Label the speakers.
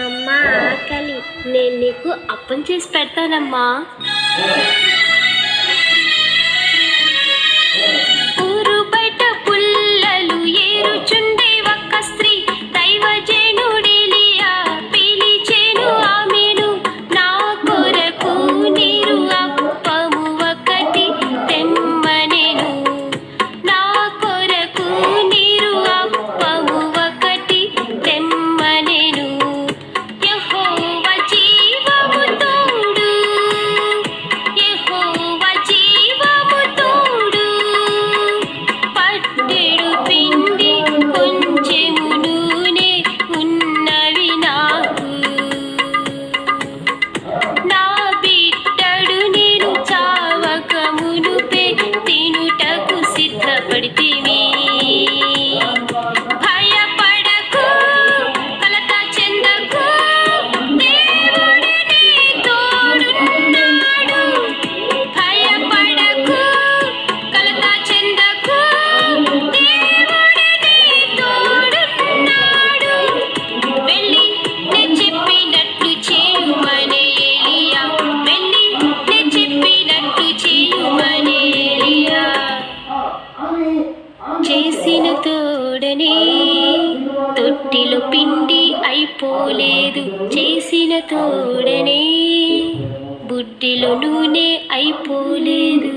Speaker 1: అమ్మా ఆకలి. నేను నీకు అప్పం చేసి పెడతానమ్మా. తొలగని తొట్టిలో పిండి అయిపోలేదు. చేసిన తోడనే బుడ్డిలో నూనె అయిపోలేదు.